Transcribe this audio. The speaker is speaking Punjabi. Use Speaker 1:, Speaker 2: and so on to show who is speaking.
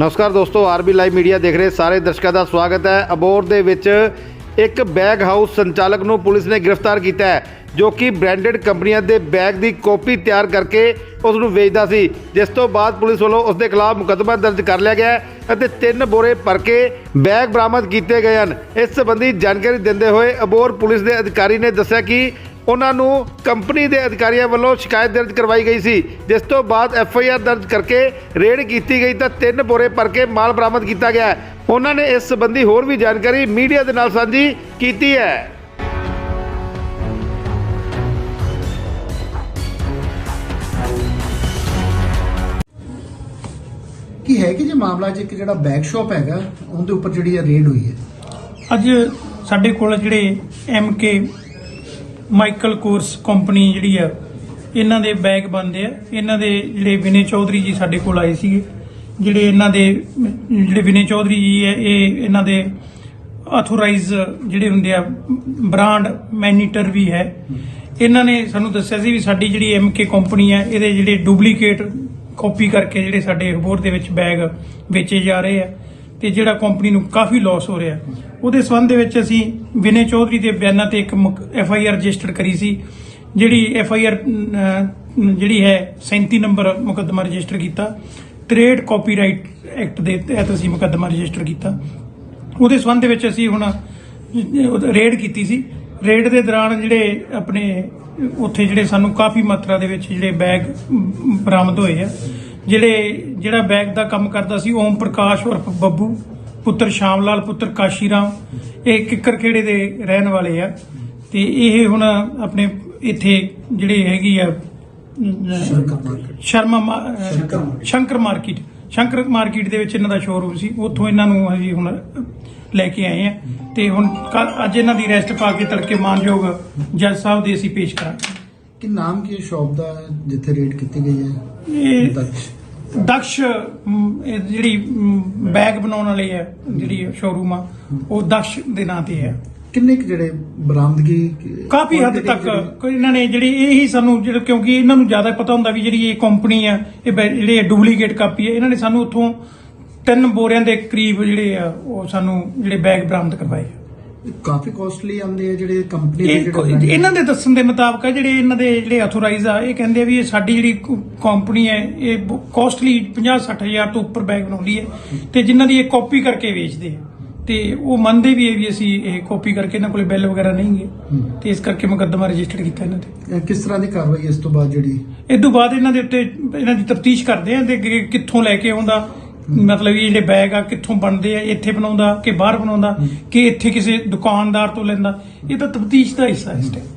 Speaker 1: ਨਮਸਕਾਰ ਦੋਸਤੋ, ਆਰਬੀ ਲਾਈਵ ਮੀਡੀਆ ਦੇਖ ਰਹੇ ਸਾਰੇ ਦਰਸ਼ਕਾਂ ਦਾ ਸਵਾਗਤ ਹੈ। ਅਬੋਰ ਦੇ ਵਿੱਚ ਇੱਕ ਬੈਗ ਹਾਊਸ ਸੰਚਾਲਕ ਨੂੰ ਪੁਲਿਸ ਨੇ ਗ੍ਰਿਫਤਾਰ ਕੀਤਾ ਹੈ, ਜੋ ਕਿ ਬ੍ਰਾਂਡਡ ਕੰਪਨੀਆਂ ਦੇ ਬੈਗ ਦੀ ਕਾਪੀ ਤਿਆਰ ਕਰਕੇ ਉਸ ਨੂੰ ਵੇਚਦਾ ਸੀ। ਜਿਸ ਤੋਂ ਬਾਅਦ ਪੁਲਿਸ ਵੱਲੋਂ ਉਸ ਦੇ ਖਿਲਾਫ ਮੁਕੱਦਮਾ ਦਰਜ ਕਰ ਲਿਆ ਗਿਆ ਅਤੇ ਤਿੰਨ ਬੋਰੇ ਭਰ ਕੇ ਬੈਗ ਬਰਾਮਦ ਕੀਤੇ ਗਏ ਹਨ। ਇਸ ਸੰਬੰਧੀ ਜਾਣਕਾਰੀ ਦਿੰਦੇ ਹੋਏ ਅਬੋਰ ਪੁਲਿਸ ਦੇ ਅਧਿਕਾਰੀ ਨੇ ਦੱਸਿਆ ਕਿ ਉਹਨਾਂ ਨੂੰ ਕੰਪਨੀ ਦੇ ਅਧਿਕਾਰੀਆਂ ਵੱਲੋਂ ਸ਼ਿਕਾਇਤ ਦਰਜ ਕਰਵਾਈ ਗਈ ਸੀ। ਜਿਸ ਤੋਂ ਬਾਅਦ ਐਫ ਆਈ ਆਰ ਦਰਜ ਕਰਕੇ ਰੇਡ ਕੀਤੀ ਗਈ ਤਾਂ ਤਿੰਨ ਬੋਰੇ ਭਰ ਕੇ ਮਾਲ ਬਰਾਮਦ ਕੀਤਾ ਗਿਆ ਹੈ। ਉਹਨਾਂ ਨੇ ਇਸ ਸੰਬੰਧੀ ਹੋਰ ਵੀ ਜਾਣਕਾਰੀ ਮੀਡੀਆ ਦੇ ਨਾਲ ਸਾਂਝੀ ਕੀਤੀ ਹੈ।
Speaker 2: ਕੀ ਹੈ ਕਿ ਜੇ ਮਾਮਲਾ? ਚ ਇੱਕ ਜਿਹੜਾ ਬੈਗ ਸ਼ਾਪ ਹੈਗਾ ਉਹਦੇ ਉੱਪਰ ਜਿਹੜੀ ਰੇਡ ਹੋਈ ਹੈ।
Speaker 3: ਅੱਜ ਸਾਡੇ ਕੋਲ ਜਿਹੜੇ ਕੇ ਮਾਈਕਲ ਕੋਰਸ ਕੰਪਨੀ ਜਿਹੜੀ ਆ, ਇਹਨਾਂ ਦੇ ਬੈਗ ਬਣਦੇ ਆ। ਇਹਨਾਂ ਦੇ ਜਿਹੜੇ ਵਿਨੇ ਚੌਧਰੀ ਜੀ ਸਾਡੇ ਕੋਲ ਆਏ ਸੀਗੇ। ਜਿਹੜੇ ਇਹਨਾਂ ਦੇ, ਜਿਹੜੇ ਵਿਨੇ ਚੌਧਰੀ ਜੀ ਹੈ ਇਹ ਇਹਨਾਂ ਦੇ ਆਥੋਰਾਈਜ਼ ਜਿਹੜੇ ਹੁੰਦੇ ਆ ਬ੍ਰਾਂਡ ਮੈਨੀਟਰ ਵੀ ਹੈ। ਇਹਨਾਂ ਨੇ ਸਾਨੂੰ ਦੱਸਿਆ ਸੀ ਵੀ ਸਾਡੀ ਜਿਹੜੀ ਕੇ ਕੰਪਨੀ ਹੈ ਇਹਦੇ ਜਿਹੜੇ ਡੁਪਲੀਕੇਟ ਕਾਪੀ ਕਰਕੇ ਜਿਹੜੇ ਸਾਡੇ ਹੋਰ ਦੇ ਵਿੱਚ ਬੈਗ ਵੇਚੇ ਜਾ ਰਹੇ ਆ। ਤੇ ਜਿਹੜਾ ਕੰਪਨੀ ਨੂੰ ਕਾਫੀ ਲਾਸ ਹੋ ਰਿਹਾ। ਉਹਦੇ ਸੰਬੰਧ ਦੇ ਵਿੱਚ ਅਸੀਂ ਵਿਨੇ ਚੌਧਰੀ ਦੇ ਬਿਆਨਾਂ ਤੇ ਇੱਕ ਐਫ ਆਈ ਆਰ ਰਜਿਸਟਰ ਕਰੀ ਸੀ, ਜਿਹੜੀ ਐਫ ਆਈ ਆਰ ਜਿਹੜੀ ਹੈ 37 ਨੰਬਰ ਮੁਕੱਦਮਾ ਰਜਿਸਟਰ ਕੀਤਾ। ਟ੍ਰੇਡ ਕਾਪੀਰਾਈਟ ਐਕਟ ਦੇ ਤਹਿਤ ਅਸੀਂ ਮੁਕੱਦਮਾ ਰਜਿਸਟਰ ਕੀਤਾ। ਉਹਦੇ ਸੰਬੰਧ ਦੇ ਵਿੱਚ ਅਸੀਂ ਹੁਣ ਰੇਡ ਕੀਤੀ ਸੀ। ਰੇਡ ਦੇ ਦੌਰਾਨ ਜਿਹੜੇ ਆਪਣੇ, ਉੱਥੇ ਜਿਹੜੇ ਸਾਨੂੰ ਕਾਫੀ ਮਾਤਰਾ ਦੇ ਵਿੱਚ ਜਿਹੜੇ ਬੈਗ ਬਰਾਮਦ ਹੋਏ ਆ। ਜਿਹੜੇ ਜਿਹੜਾ ਬੈਗ ਦਾ ਕੰਮ ਕਰਦਾ ਸੀ ਓਮ ਪ੍ਰਕਾਸ਼ ਉਰਫ ਬੱਬੂ ਪੁੱਤਰ ਸ਼ਾਮ ਲਾਲ ਪੁੱਤਰ ਕਾਸ਼ੀ ਰਾਮ ਇਹ ਕਿੱਕਰ ਖੇੜੇ ਦੇ ਰਹਿਣ ਵਾਲੇ ਆ। ਤੇ ਇਹ ਹੁਣ ਆਪਣੇ ਇੱਥੇ ਜਿਹੜੇ ਹੈਗੀ ਆ ਸ਼ਰਮਾ ਸ਼ੰਕਰ ਮਾਰਕੀਟ। ਸ਼ੰਕਰ ਮਾਰਕੀਟ। ਦੇ ਵਿੱਚ ਇਹਨਾਂ ਦਾ ਸ਼ੋਰੂਮ ਸੀ। ਉੱਥੋਂ ਇਹਨਾਂ ਨੂੰ ਅਸੀਂ ਹੁਣ ਲੈ ਕੇ ਆਏ ਆ। ਤੇ ਹੁਣ ਅੱਜ ਇਹਨਾਂ ਦੀ ਰੈਸਟ ਪਾ ਕੇ ਤੜਕੇ ਮਾਨਯੋਗ ਜੱਜ ਸਾਹਿਬ ਦੇ ਅਸੀਂ ਪੇਸ਼ ਕਰਾਂਗੇ।
Speaker 2: ਕਿ ਨਾਮ ਕੀ ਸ਼ਾਪ ਦਾ ਜਿੱਥੇ ਰੇਡ ਕੀਤੀ ਗਈ ਹੈ?
Speaker 3: ਇਹ
Speaker 2: ਦਕਸ਼।
Speaker 3: ਇਹ ਜਿਹੜੀ ਬੈਗ ਬਣਾਉਣ ਵਾਲੀ ਹੈ ਜਿਹੜੀ ਸ਼ੋਰੂਮ ਆ ਉਹ ਦਕਸ਼ ਦੇ ਨਾਂ ਤੇ ਹੈ।
Speaker 2: ਕਿੰਨੇ ਕੁ ਜਿਹੜੇ ਬਰਾਮਦਗੀ
Speaker 3: ਕਾਫੀ ਹੱਦ ਤੱਕ ਕੋਈ ਇਹਨਾਂ ਨੇ ਜਿਹੜੀ ਇਹ ਹੀ ਸਾਨੂੰ ਜਿਹੜਾ ਕਿਉਂਕਿ ਇਹਨਾਂ ਨੂੰ ਜ਼ਿਆਦਾ ਪਤਾ ਹੁੰਦਾ ਵੀ ਜਿਹੜੀ ਇਹ ਕੰਪਨੀ ਆ ਇਹ ਜਿਹੜੇ ਡੁਪਲੀਕੇਟ ਕਾਪੀ ਹੈ ਇਹਨਾਂ ਨੇ ਸਾਨੂੰ ਉੱਥੋਂ ਤਿੰਨ ਬੋਰਿਆਂ ਦੇ ਕਰੀਬ ਜਿਹੜੇ ਆ ਉਹ ਸਾਨੂੰ ਜਿਹੜੇ ਬੈਗ ਬਰਾਮਦ ਕਰਵਾਏ।
Speaker 2: ਕਾਫੀ ਕਾਸਟਲੀ ਆਉਂਦੇ ਆ ਜਿਹੜੇ ਕੰਪਨੀ ਦੇ
Speaker 3: ਇਹ ਕੋ-
Speaker 2: ਜਿਹੜੇ
Speaker 3: ਇਹਨਾਂ ਦੇ ਦੱਸਣ ਦੇ ਮੁਤਾਬਕ ਆ ਜਿਹੜੇ ਇਹਨਾਂ ਦੇ ਜਿਹੜੇ ਅਥੋਰਾਈਜ਼ ਆ ਇਹ ਕਹਿੰਦੇ ਆ ਵੀ ਇਹ ਸਾਡੀ ਜਿਹੜੀ ਕੰਪਨੀ ਹੈ ਇਹ ਕਾਸਟਲੀ 50 60000 ਤੋਂ ਉੱਪਰ ਬੈਗ ਬਣਾਉਂਦੀ ਹੈ ਤੇ ਜਿਨ੍ਹਾਂ ਦੀ ਇਹ ਕਾਪੀ ਕਰਕੇ ਵੇਚਦੇ ਆ। ਤੇ ਉਹ ਮੰਨਦੇ ਵੀ ਹੈ ਵੀ ਅਸੀਂ ਇਹ ਕਾਪੀ ਕਰਕੇ ਇਹਨਾਂ ਕੋਲੇ ਬਿੱਲ ਵਗੈਰਾ ਨਹੀਂ ਹੈ। ਤੇ ਇਸ ਕਰਕੇ ਮੁਕੱਦਮਾ ਰਜਿਸਟਰ ਕੀਤਾ ਇਹਨਾਂ ਤੇ।
Speaker 2: ਇਹ ਕਿਸ ਤਰ੍ਹਾਂ ਦੀ ਕਾਰਵਾਈ ਇਸ ਤੋਂ ਬਾਅਦ ਜਿਹੜੀ?
Speaker 3: ਇਸ ਤੋਂ ਬਾਅਦ ਇਹਨਾਂ ਦੇ ਉੱਤੇ ਇਹਨਾਂ ਦੀ ਤਫਤੀਸ਼ ਕਰਦੇ ਆ ਤੇ ਕਿ ਕਿੱਥੋਂ ਲੈ ਕੇ ਆਉਂਦਾ ਮਤਲਬ ਇਹ ਜਿਹੜੇ ਬੈਗ ਆ ਕਿੱਥੋਂ ਬਣਦੇ ਆ ਇੱਥੇ ਬਣਾਉਂਦਾ ਕਿ ਬਾਹਰ ਬਣਾਉਂਦਾ ਕਿ ਇੱਥੇ ਕਿਸੇ ਦੁਕਾਨਦਾਰ ਤੋਂ ਲੈਂਦਾ ਇਹ ਤਾਂ ਤਫਤੀਸ਼ ਦਾ ਹਿੱਸਾ ਹੈ ਇਸ time।